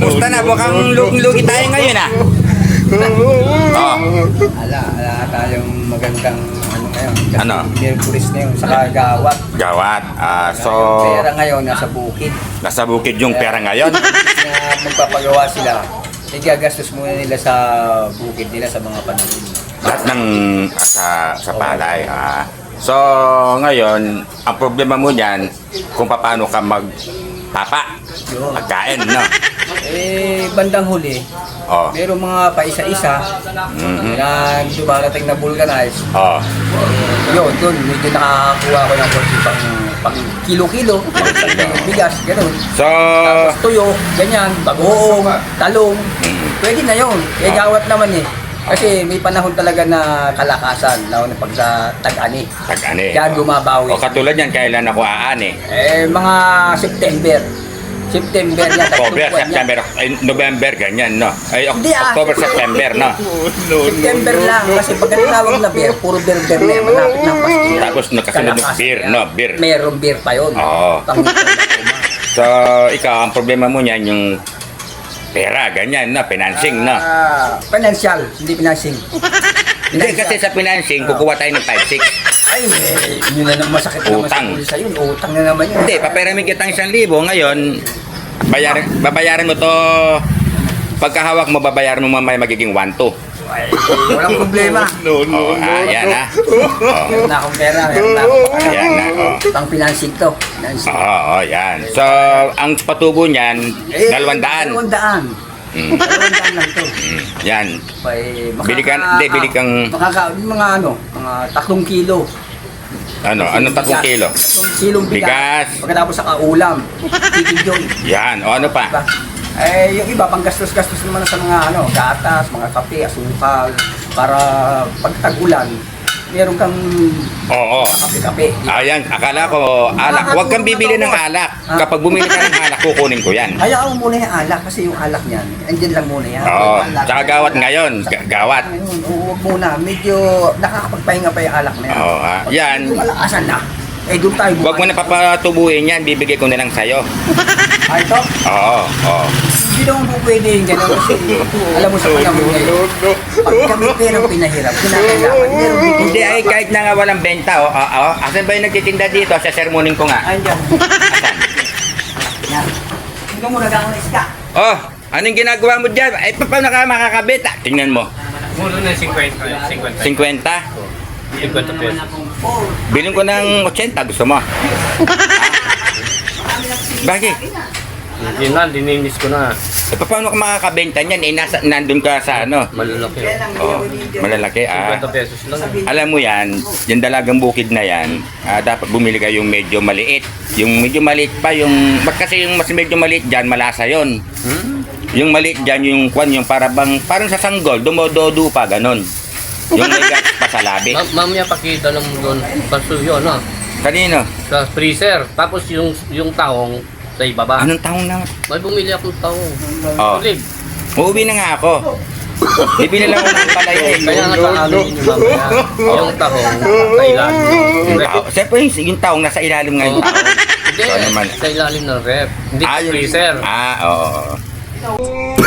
Musta na? Bukang luging-lugi tayo ngayon ah. Oh, Ala, ala tayong magandang ano ngayon. Kasi Ano? Merkulis na yun, saka gawat. gawat. Ah, so, Pera ngayon, nasa bukid. nasa bukid yung pera ngayon. na magpapagawa sila, igagastos muna nila sa bukid nila sa mga panahon. Lahat ng ah, sa, sa palay. Ah. So, ngayon, ang problema mo niyan, kung paano ka magpapa, Yun. pagkain, no? Eh, bandang huli, Oh. merong mga paisa-isa Mhm. na dumarating na vulcanize. Oh. Yun, dun, medyo nakakakuha ko ng konti pang, pang kilo-kilo, pang bigas, gano'n. So, Tapos tuyo, ganyan, bagoong, talong, pwede na yun. Eh, gawat naman eh. Kasi may panahon talaga na kalakasan, lalo na pag sa tag-ani. pag-ani. Yan, bumabawi. O katulad yan, kailan ako aani? Eh, mga September. September yan. October. September, ay, November, ganyan, no? Ay, Hindi, ah. October, September, no? September lang. Kasi pag tinawag na beer, puro beer-beer na yan. Malapit ng Pasko. Tapos nakasunod Kalakasan beer, yan. no? Beer. Meron beer pa yun. Oo. Pang- So, ikaw, ang problema mo niyan, yung pera, ganyan, no? Financing, no? Ah, financial, hindi financing. Hindi, kasi sa financing, kukuha tayo ng 5-6. Ay, eh, yun na naman masakit na naman Utang. sa sa'yo. Utang na naman yun. Hindi, paparamig kita ng 1,000, ngayon, bayaran, babayaran mo to, pagkahawak mo, babayaran mo mamaya magiging 1-2. Ay, walang problema. Oh, ah, yan, ah. Oh, Meron na akong pera, meron na akong pera. yan, na, oh. Pang financing to. Financing. Oo, oh, yan. So, ang patubo niyan, Eh, dalawang daan. Dalawang daan. Mm. Dalawang daan lang to. Mm, Yan. Ay, Bili ka- hindi, bili kang- Makaka, mga ano, mga tatlong kilo. Ano, anong tatlong kilo? Tatlong kilong bigas. Bigas. Pagkatapos sa kaulam. Joy. Yan. O ano pa? Diba? Eh, yung iba, pang gastos-gastos naman sa mga ano, gatas, mga kape, asukal, para pag tag-ulan, meron kang Oo. kape-kape. Ayan, akala ko alak. Huwag kang bibili ng alak. Kapag bumili ka ng alak, kukunin ko yan. Hayaan mo muna yung alak kasi yung alak niyan, andyan lang muna yan. Oo. Yung alak. Tsaka gawat ngayon. Ga- Gawat. Ngayon, oo, huwag muna. Medyo nakakapagpahinga pa yung alak na yan. Oo. ah. Yan. Yung malakasan na. Eh, doon tayo Huwag mo na papatubuhin yan. Bibigay ko na lang sa'yo. Ay, ito, Oo. Oo. Naman po pwede yung gano'n kasi alam mo sa panahon ngayon, pag kami perang pinahirap, kinakailangan, meron dito. Hindi ay kahit na nga walang benta. Oh, oh, oh. Asan ba yung nagtitinda dito? Sa sermonin ko nga. Andyan. Asan? Yan. Hindi mo nagkakaroon ng iska. Oh, anong ginagawa mo dyan? Ay, pa- paano ka makakabit? Ah, tingnan mo. Muro na 50. 50. 50. 50 pesos. Bilhin ko ng 80. Gusto mo? Bakit? Yun na, dininis ko na. Eh, paano ka makakabenta niyan? Eh, nasa, nandun ka sa ano? Malalaki. Oh, malalaki. Ah. 50 pesos lang. Alam mo yan, yung dalagang bukid na yan, ah, dapat bumili ka yung medyo maliit. Yung medyo maliit pa, yung, ba't kasi yung mas medyo maliit dyan, malasa yon. Hmm? Yung maliit dyan, yung kwan, yung para bang, parang sa sanggol, dumododo pa, ganon. Yung may gas pa sa labi. Ma mamaya pakita lang doon. Pasuyo, no? Kanino? Sa freezer. Tapos yung yung taong sa ibaba. Anong taong na? May bumili akong taong. Oh, Ulit. uuwi na nga ako. Bibili lang ako ng palay eh. Kaya nga sa amin yun mamaya. Yung tahong sa ilalim. Yung tao, siyempre yung, yung taong nasa ilalim ngayon. Oo. Hindi, Ikaw naman. sa ilalim ng rep. Hindi sa yung- freezer. Ah, oo.